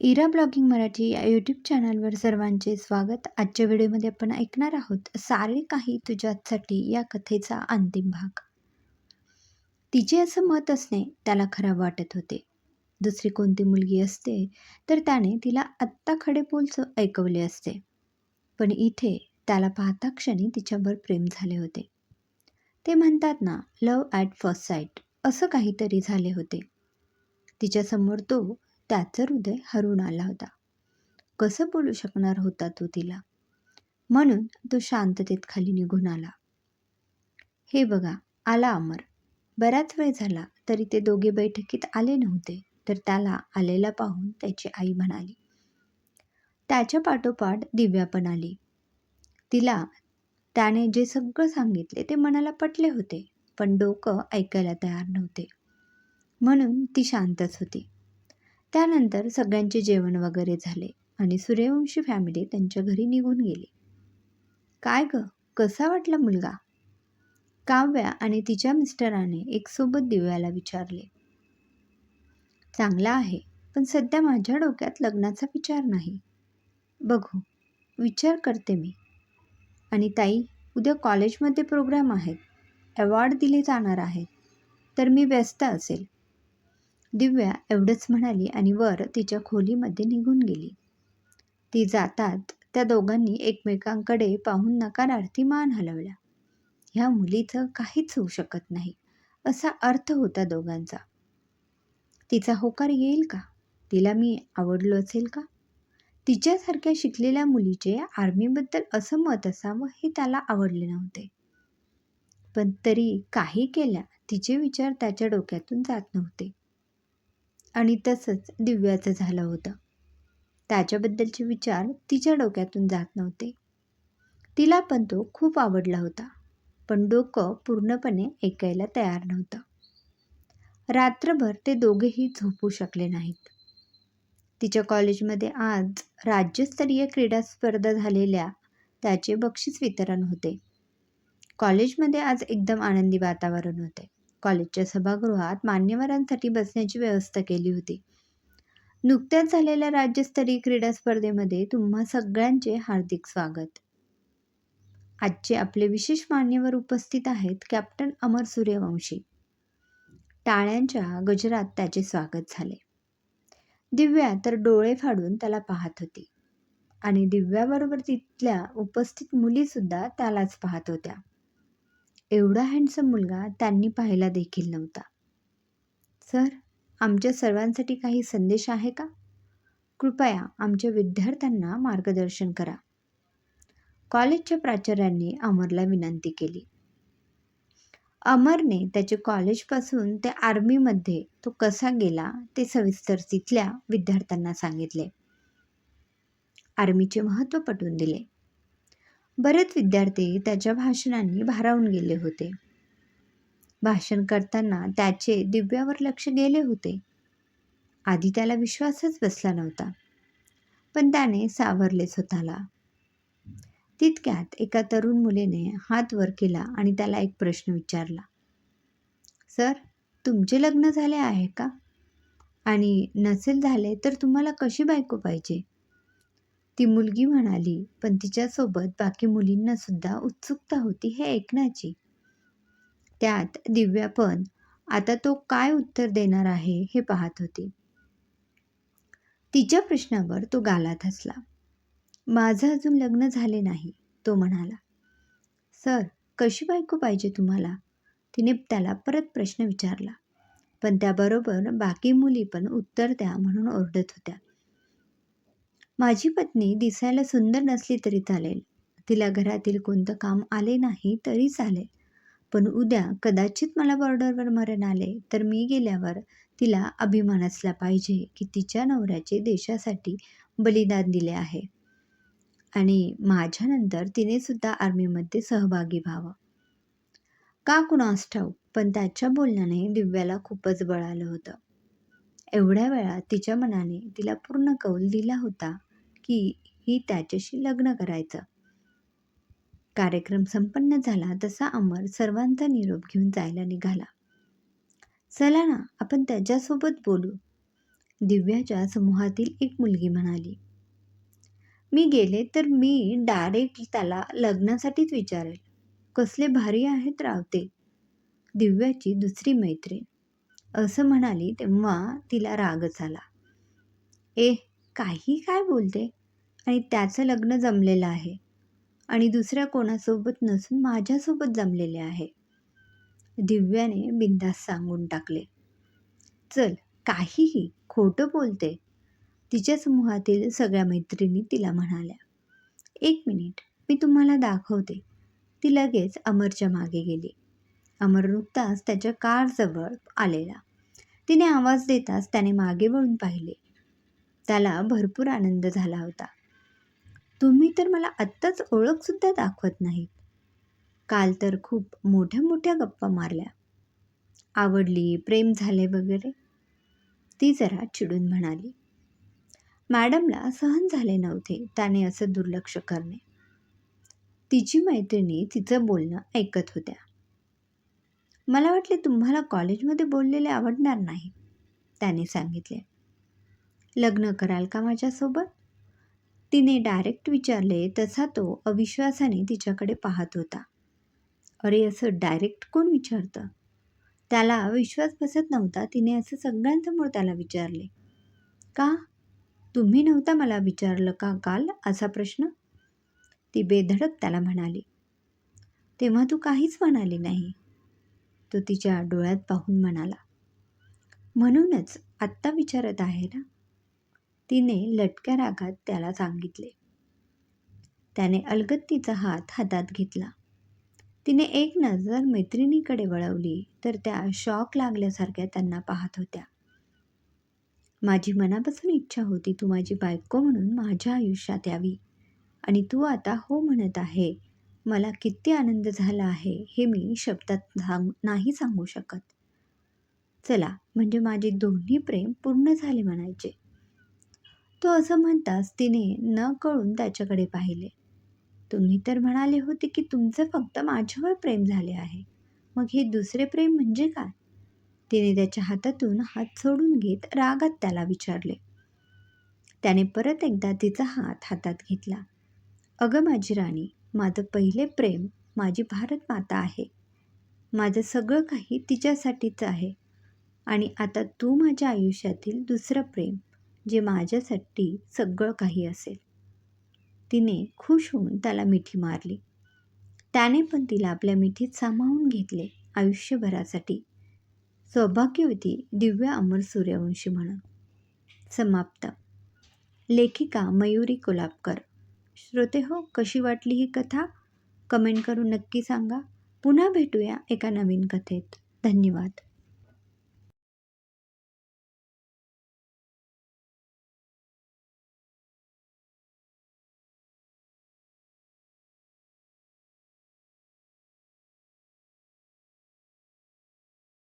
इरा blogging Marathi या YouTube चॅनलवर सर्वांचे स्वागत. आजच्या व्हिडिओमध्ये आपण ऐकणार आहोत सारे काही तुझ्यासाठी या कथेचा अंतिम भाग. तिचे असं मत असणे त्याला खराब वाटत होते. दुसरी कोणती मुलगी असते तर त्याने तिला आत्ता खडे बोलच ऐकवले असते. पण इथे त्याला पाहता क्षणी तिच्यावर प्रेम झाले होते. ते म्हणतात ना लव ॲट फर्स्ट साईट असं काहीतरी झाले होते. तिच्यासमोर तो त्याचं हृदय हरून आला होता. कसं बोलू शकणार होता तो तिला? म्हणून तो शांततेत खाली निघून आला. हे बघा आला अमर. बराच वेळ झाला तरी ते दोघे बैठकीत आले नव्हते तर त्याला आलेला पाहून त्याची आई म्हणाली त्याच्या पाठोपाठ दिव्या पण आली. तिला त्याने जे सगळं सांगितले ते मनाला पटले होते पण डोकं ऐकायला तयार नव्हते. म्हणून ती शांतच होती. त्यानंतर सगळ्यांचे जेवण वगैरे झाले आणि सूर्यवंशी फॅमिली त्यांच्या घरी निघून गेली. काय ग? कसा वाटला मुलगा? काव्या आणि तिच्या मिस्टराने एकसोबत दिव्याला विचारले. चांगला आहे पण सध्या माझ्या डोक्यात लग्नाचा विचार नाही. बघू विचार करते मी. आणि ताई उद्या कॉलेजमध्ये प्रोग्राम आहेत. अवॉर्ड दिले जाणार आहेत. तर मी व्यस्त असेल. दिव्या एवढंच म्हणाली आणि वर तिच्या खोलीमध्ये निघून गेली. ती जातात त्या दोघांनी एकमेकांकडे पाहून नकारार्थी मान हलवल्या ह्या मुलीचं काहीच होऊ शकत नाही असा अर्थ होता दोघांचा. तिचा होकार येईल का? तिला मी आवडलो असेल का? तिच्यासारख्या शिकलेल्या मुलीचे आर्मीबद्दल असं मत असावं हे त्याला आवडले नव्हते. पण तरी काही केल्या तिचे विचार त्याच्या डोक्यातून जात नव्हते. आणि तसंच दिव्याचं झालं होतं. त्याच्याबद्दलचे विचार तिच्या डोक्यातून जात नव्हते. तिला पण तो खूप आवडला होता पण डोकं पूर्णपणे ऐकायला तयार नव्हतं. रात्रभर ते दोघेही झोपू शकले नाहीत. तिच्या कॉलेजमध्ये आज राज्यस्तरीय क्रीडा स्पर्धा झालेल्या त्याचे बक्षीस वितरण होते. कॉलेजमध्ये आज एकदम आनंदी वातावरण होते. कॉलेजच्या सभागृहात मान्यवरांसाठी बसण्याची व्यवस्था केली होती. नुकत्याच झालेल्या राज्यस्तरीय क्रीडा स्पर्धेमध्ये तुम्हा सगळ्यांचे हार्दिक स्वागत. आजचे आपले विशेष मान्यवर उपस्थित आहेत कॅप्टन अमर सूर्यवंशी. टाळ्यांच्या गजरात त्याचे स्वागत झाले. दिव्या तर डोळे फाडून त्याला पाहत होती आणि दिव्याबरोबर तिथल्या उपस्थित मुलीसुद्धा त्यालाच पाहत होत्या. एवढा हँडसम मुलगा त्यांनी पाहिला देखील नव्हता. सर आमच्या सर्वांसाठी काही संदेश आहे का? कृपया आमच्या विद्यार्थ्यांना मार्गदर्शन करा. कॉलेजच्या प्राचार्यांनी अमरला विनंती केली. अमरने त्याचे कॉलेजपासून ते आर्मीमध्ये तो कसा गेला ते सविस्तर तिथल्या विद्यार्थ्यांना सांगितले. आर्मीचे महत्त्व पटवून दिले. बरेच विद्यार्थी त्याच्या भाषणांनी भारावून गेले होते. भाषण करताना त्याचे दिव्यावर लक्ष गेले होते. आधी त्याला विश्वासच बसला नव्हता पण त्याने सावरले स्वतःला. तितक्यात एका तरुण मुलीने हात वर केला आणि त्याला एक प्रश्न विचारला. सर तुमचे लग्न झाले आहे का? आणि नसेल झाले तर तुम्हाला कशी बायको पाहिजे? ती मुलगी म्हणाली पण तिच्यासोबत बाकी मुलींना सुद्धा उत्सुकता होती हे ऐकण्याची. त्यात दिव्या पण आता तो काय उत्तर देणार आहे हे पाहत होती. तिच्या प्रश्नावर तो गालात हसला. माझं अजून लग्न झाले नाही तो म्हणाला. सर कशी बायको पाहिजे तुम्हाला? तिने त्याला परत प्रश्न विचारला. पण त्याबरोबर बाकी मुली पण उत्तर द्या म्हणून ओरडत होत्या. माझी पत्नी दिसायला सुंदर नसली तरी चालेल. तिला घरातील कोणतं काम आले नाही तरी चालेल. पण उद्या कदाचित मला बॉर्डरवर मरण आले तर मी गेल्यावर तिला अभिमान असला पाहिजे की तिच्या नवऱ्याचे देशासाठी बलिदान दिले आहे. आणि माझ्यानंतर तिने सुद्धा आर्मीमध्ये सहभागी व्हावं. का कुणास ठाऊक पण त्याच्या बोलण्याने दिव्याला खूपच बळ आलं होतं. एवढ्या वेळात तिच्या मनाने तिला पूर्ण कौल दिला होता की ही त्याच्याशी लग्न करायचं. कार्यक्रम संपन्न झाला तसा अमर सर्वांचा निरोप घेऊन जायला निघाला. चला ना आपण त्याच्यासोबत बोलू दिव्याच्या समूहातील एक मुलगी म्हणाली. मी गेले तर मी डायरेक्ट त्याला लग्नासाठीच विचारेल. कसले भारी आहेत रावते दिव्याची दुसरी मैत्रीण. असं म्हणाली तेव्हा तिला रागच आला ए काही काय बोलते? आणि त्याचं लग्न जमलेलं आहे. आणि दुसऱ्या कोणासोबत नसून माझ्यासोबत जमलेले आहे. दिव्याने बिंदास सांगून टाकले. चल काहीही खोटं बोलते. तिच्या समूहातील सगळ्या मैत्रिणी तिला म्हणाल्या. एक मिनिट मी तुम्हाला दाखवते. ती लगेच अमरच्या मागे गेली. अमर नुकताच त्याच्या कारजवळ आलेला. तिने आवाज देताच त्याने मागे वळून पाहिले. त्याला भरपूर आनंद झाला होता. तुम्ही तर मला आत्ताच ओळखसुद्धा दाखवत नाहीत. काल तर खूप मोठ्या मोठ्या गप्पा मारल्या. आवडली प्रेम झाले वगैरे? ती जरा चिडून म्हणाली. मॅडमला सहन झाले नव्हते त्याने असं दुर्लक्ष करणे. तिची मैत्रिणी तिचं बोलणं ऐकत होत्या. मला वाटले तुम्हाला कॉलेजमध्ये बोललेले आवडणार नाही त्याने सांगितले. लग्न कराल का माझ्यासोबत? तिने डायरेक्ट विचारले तसा तो अविश्वासाने तिच्याकडे पाहत होता. अरे असं डायरेक्ट कोण विचारतं? त्याला विश्वास बसत नव्हता तिने असं सगळ्यांसमोर त्याला विचारले. का? तुम्ही नव्हता मला विचारलं का काल असा प्रश्न? ती बेधडक त्याला म्हणाली. तेव्हा तू काहीच म्हणाली नाही. तो तिच्या डोळ्यात पाहून म्हणाला म्हणूनच आत्ता विचारत आहे ना? तिने लटक्या रागात त्याला सांगितले. त्याने अलगत तिचा हात हातात घेतला. तिने एक नजर मैत्रिणीकडे वळवली तर त्या शॉक लागल्यासारख्या त्यांना पाहत होत्या. माझी मनापासून इच्छा होती तू माझी बायको म्हणून माझ्या आयुष्यात यावी आणि तू आता हो म्हणत आहे मला किती आनंद झाला आहे हे मी शब्दात सांग नाही सांगू शकत. चला म्हणजे माझे दोन्ही प्रेम पूर्ण झाले म्हणायचे. तो असं म्हणताच तिने न कळून त्याच्याकडे पाहिले. तुम्ही तर म्हणाले होते की तुमचं फक्त माझ्यावर प्रेम झाले आहे. मग हे दुसरे प्रेम म्हणजे काय? तिने त्याच्या हातातून हात सोडून घेत रागात त्याला विचारले. त्याने परत एकदा तिचा हात हातात घेतला. अगं माझी राणी माझं पहिले प्रेम माझी भारत माता आहे. माझं सगळं काही तिच्यासाठीच आहे. आणि आता तू माझ्या आयुष्यातील दुसरं प्रेम जे माझ्यासाठी सगळं काही असेल. तिने खुश होऊन त्याला मिठी मारली. त्याने पण तिला आपल्या मिठीत सामावून घेतले आयुष्यभरासाठी. सौभाग्यवती दिव्या अमर सूर्यवंशी म्हणून समाप्त. लेखिका मयुरी कोल्हापकर श्रोते हो कशी वाटली ही कथा? कमेंट करून नक्की सांगा. पुन्हा भेटूया एका नवीन कथेत. धन्यवाद.